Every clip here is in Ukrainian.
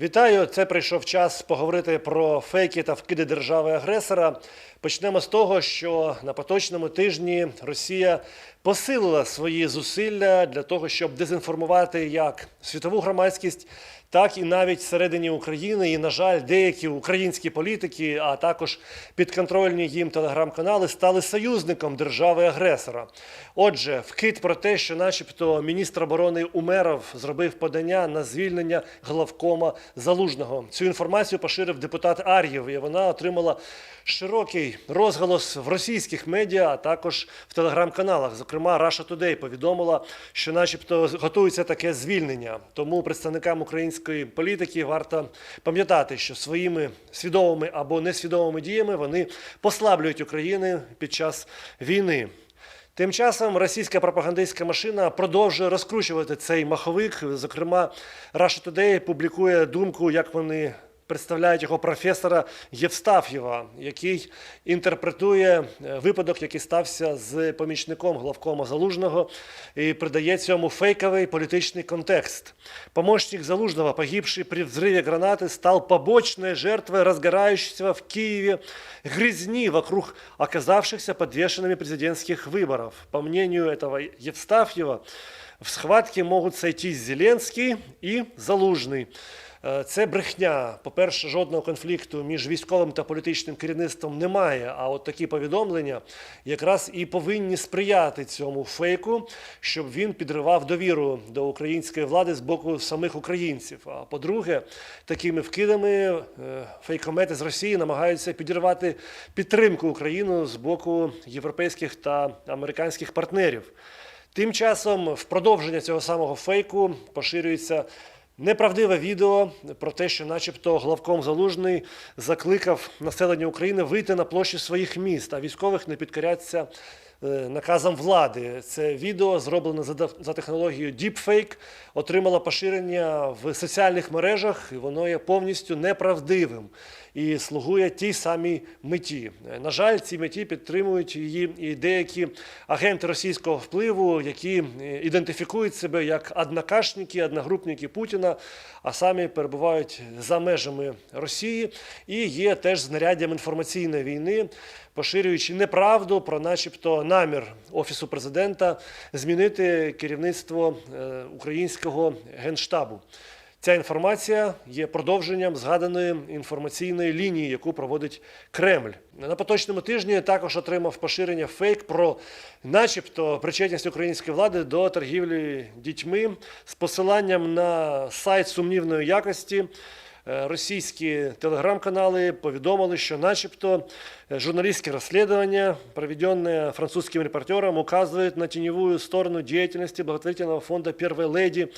Вітаю! Це прийшов час поговорити про фейки та вкиди держави-агресора. Почнемо з того, що на поточному тижні Росія посилила свої зусилля для того, щоб дезінформувати як світову громадськість, так і навіть всередині України. І, на жаль, деякі українські політики, а також підконтрольні їм телеграм-канали, стали союзником держави-агресора. Отже, вкид про те, що, начебто, міністр оборони Умеров зробив подання на звільнення главкома Залужного. Цю інформацію поширив депутат Ар'єв, і вона отримала широкий розголос в російських медіа, а також в телеграм-каналах. Зокрема, Russia Today повідомила, що, начебто, готується таке звільнення. Тому представникам української політики варто пам'ятати, що своїми свідомими або несвідомими діями вони послаблюють Україну під час війни. Тим часом російська пропагандистська машина продовжує розкручувати цей маховик. Зокрема, Russia Today публікує думку, як вони представляють його професора Євстаф'єва, який інтерпретує е, випадок, який стався з помічником главкома Залужного, і придає цьому фейковий політичний контекст. Помощник Залужного, погибший при взрыве гранаты, стал побочной жертвой разгорающегося в Киеве грязни вокруг оказавшихся подвешенными президентских выборов. По мнению этого Евстафьева, в схватке могут сойтись Зеленский и Залужный. Е, Це брехня. По-перше, жодного конфлікту між військовим та політичним керівництвом немає. А от такі повідомлення якраз і повинні сприяти цьому фейку, щоб він підривав довіру до української влади з боку самих українців. А по-друге, такими вкидами е, фейкомети з Росії намагаються підірвати підтримку України з боку європейських та американських партнерів. Тим часом, в продовження цього самого фейку поширюється неправдиве відео про те, що, начебто, главком Залужний закликав населення України вийти на площі своїх міст, а військових не підкоряться е, наказам влади. Це відео зроблене за, технологією Deepfake, отримало поширення в соціальних мережах, і воно є повністю неправдивим і слугує тій самій меті. На жаль, ці меті підтримують її і деякі агенти російського впливу, які е, ідентифікують себе як однокашники, одногрупники Путіна, а самі перебувають за межами Росії і є теж знаряддям інформаційної війни, поширюючи неправду про, начебто, намір офісу президента змінити керівництво е, українського генштабу. Ця інформація є продовженням згаданої інформаційної лінії, яку проводить Кремль. На поточному тижні також отримав поширення фейк про, начебто, причетність української влади до торгівлі дітьми з посиланням на сайт сумнівної якості. Е, Російські телеграм-канали повідомили, що, начебто, журналистские расследования, проведенные французским репортером, указывают на теневую сторону деятельности благотворительного фонда «Первой леди».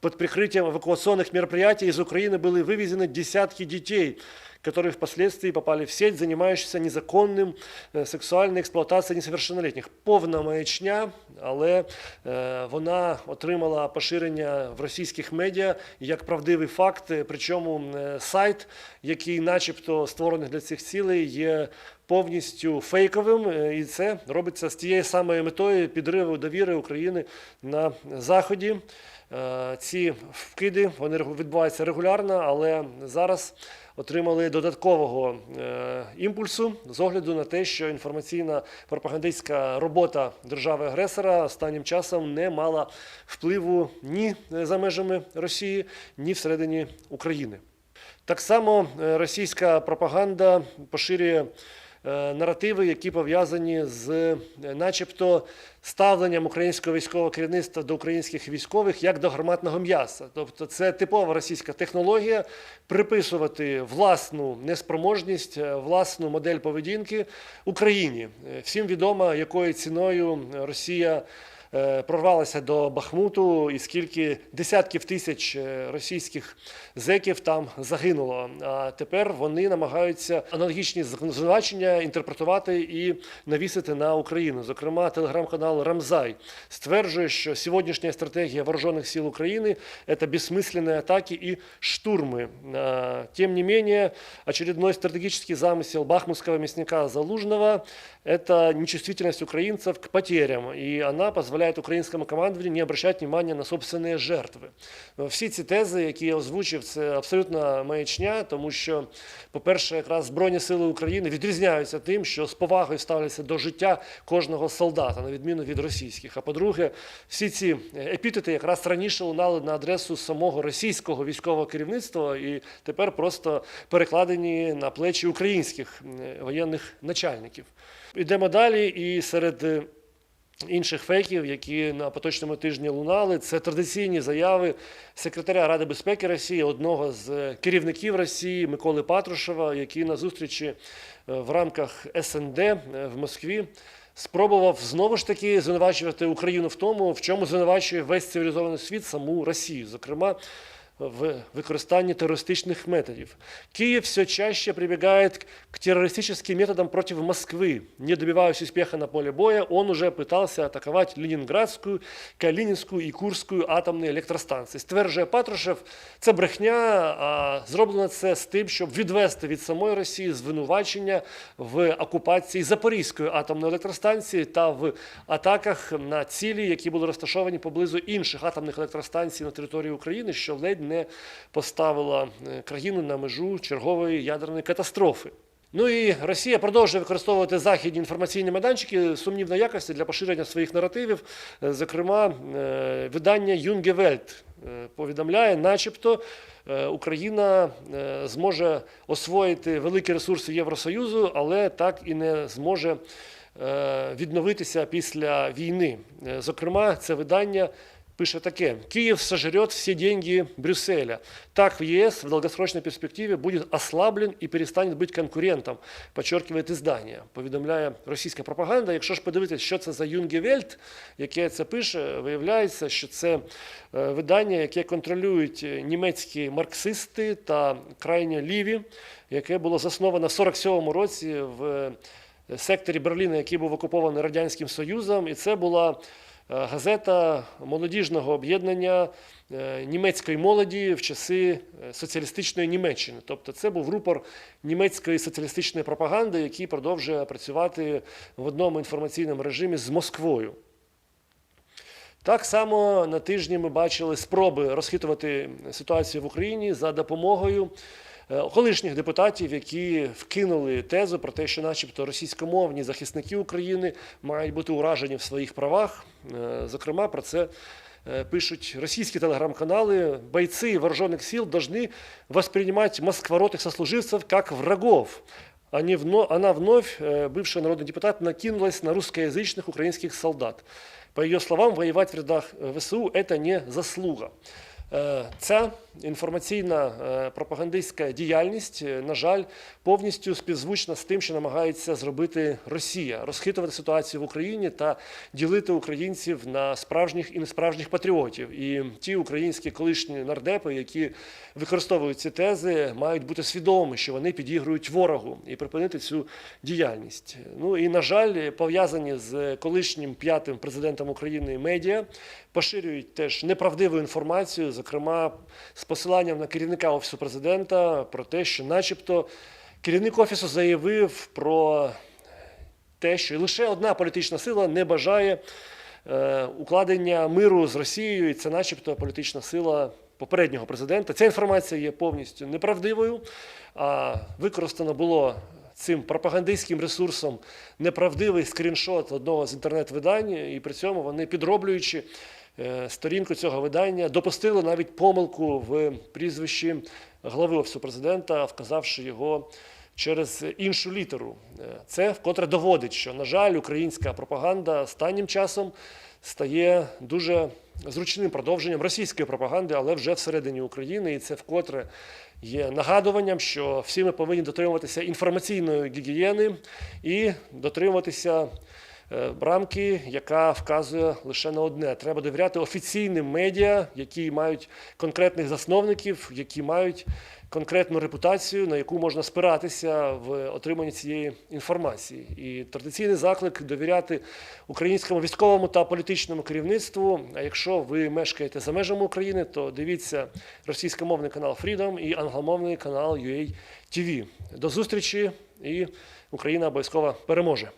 Под прикрытием эвакуационных мероприятий из Украины были вывезены десятки детей, которые впоследствии попали в сеть, занимающуюся незаконним е, сексуальною експлуатацією несовершеннолетніх. Повна маячня, але е, вона отримала поширення в російських медіа як правдивий факт. Е, Причому е, сайт, який, начебто, створений для цих цілей, є повністю фейковим, е, і це робиться з тією самою метою підриву довіри України на заході. Е, Ці вкиди вони відбуваються регулярно, але зараз отримали додаткового е, імпульсу з огляду на те, що інформаційна пропагандистська робота держави-агресора останнім часом не мала впливу ні за межами Росії, ні всередині України. Так само е, російська пропаганда поширює е, наративи, які пов'язані з, е, начебто, ставленням українського військового керівництва до українських військових як до гарматного м'яса. Тобто, це типова російська технологія приписувати власну неспроможність, е, власну модель поведінки Україні. Е, Всім відомо, якою ціною Росія е, прорвалася до Бахмуту, і скільки десятків тисяч е, російських зеків там загинуло. А тепер вони намагаються аналогічні звинувачення інтерпретувати і навісити на Україну. Зокрема, телеграм-канал Рамзай стверджує, що сьогоднішня стратегія вооружених сил України це безсмысленные атаки и штурмы. А, Тем не менее, очередной стратегический замысел бахмутского мясника Залужного – это нечувствительность украинцев к потерям, и она позволяет украинскому командованию не обращать внимания на собственные жертви. Всі ці тези, які я озвучив, це абсолютна маячня, тому що, по-перше, якраз Збройні сили України відрізняються тим, що з повагою ставляться до життя кожного солдата, на відміну від російських. А по-друге, всі ці епітети якраз раніше лунали на адресу самого російського військового керівництва і тепер просто перекладені на плечі українських е, воєнних начальників. Ідемо далі, і серед е, інших фейків, які на поточному тижні лунали, це традиційні заяви секретаря Ради безпеки Росії, одного з е, керівників Росії Миколи Патрушева, який на зустрічі е, в рамках СНД в Москві спробував знову ж таки звинувачувати Україну в тому, в чому звинувачує весь цивілізований світ саму Росію, зокрема. В використанні терористичних методів. Киев все чаще прибегает к террористическим методам против Москвы. Не добиваясь успеха на поле боя, он уже пытался атаковать Ленинградскую, Калининскую и Курскую атомні електростанції. Стверджує Патрушев, це брехня, а зроблено це з тим, щоб відвести від самої Росії звинувачення в окупації Запорізької атомної електростанції та в атаках на цілі, які були розташовані поблизу інших атомних електростанцій на території України, що ледь не поставила е, країну на межу чергової ядерної катастрофи. Ну і Росія продовжує використовувати західні інформаційні майданчики сумнівної якості для поширення своїх наративів. Е, Зокрема, е, видання Юнге Вельт е, повідомляє, начебто. Україна зможе освоїти великі ресурси Євросоюзу, але так і не зможе відновитися після війни. Зокрема, це видання пише таке: Киев сожрет все деньги Брюсселя. Так в ЕС в долгосрочной перспективе будет ослаблен и перестанет быть конкурентом, подчеркивает издання. Повідомляє російська пропаганда. Якщо ж подивитися, що це за Юнгевельт, яке це пише, виявляється, що це е, видання, яке контролюють е, німецькі марксисти та крайньо ліві, яке було засновано в 47-му році в секторі Берліна, який був окупований Радянським Союзом, і це була е, газета молодіжного об'єднання е, німецької молоді в часи е, соціалістичної Німеччини. Тобто це був рупор німецької соціалістичної пропаганди, який продовжує працювати в одному інформаційному режимі з Москвою. Так само на тижні ми бачили спроби розхитувати ситуацію в Україні за допомогою е, колишніх депутатів, які вкинули тезу про те, що, начебто, російськомовні захисники України мають бути уражені в своїх правах. Е, Зокрема, про це е, пишуть російські телеграм-канали. Бойцы вооруженных сил должны воспринимать москворотых сослуживцев как врагов. Они вно- она вновь, э, бывшая народный депутат, накинулась на русскоязычных украинских солдат. По ее словам, воевать в рядах э, ВСУ – это не заслуга. Е, Ця інформаційна е, пропагандистська діяльність, е, на жаль, повністю співзвучна з тим, що намагається зробити Росія, розхитувати ситуацію в Україні та ділити українців на справжніх і несправжніх патріотів. І ті українські колишні нардепи, які використовують ці тези, мають бути свідомі, що вони підігрують ворогу і припинити цю діяльність. Ну і на жаль, пов'язані з колишнім п'ятим президентом України медіа поширюють теж неправдиву інформацію, зокрема з посиланням на керівника офісу президента про те, що, начебто, керівник офісу заявив про те, що лише одна політична сила не бажає е, укладення миру з Росією, і це, начебто, політична сила попереднього президента. Ця інформація є повністю неправдивою, а використано було. Цим пропагандистським ресурсом неправдивий скріншот одного з інтернет-видань, і при цьому вони підроблюючи сторінку цього видання, допустили навіть помилку в прізвищі глави офісу президента, вказавши його через іншу літеру. Е, Це вкотре доводить, що, на жаль, українська пропаганда останнім часом стає дуже зручним продовженням російської пропаганди, але вже всередині України, і це вкотре є нагадуванням, що всі ми повинні дотримуватися інформаційної гігієни і дотримуватися е, рамки, яка вказує лише на одне: треба довіряти офіційним медіа, які мають конкретних засновників, які мають конкретну репутацію, на яку можна спиратися в отриманні цієї інформації. І традиційний заклик довіряти українському військовому та політичному керівництву. А якщо ви мешкаєте за межами України, то дивіться російськомовний канал Freedom і англомовний канал UA TV. До зустрічі і Україна обов'язково переможе.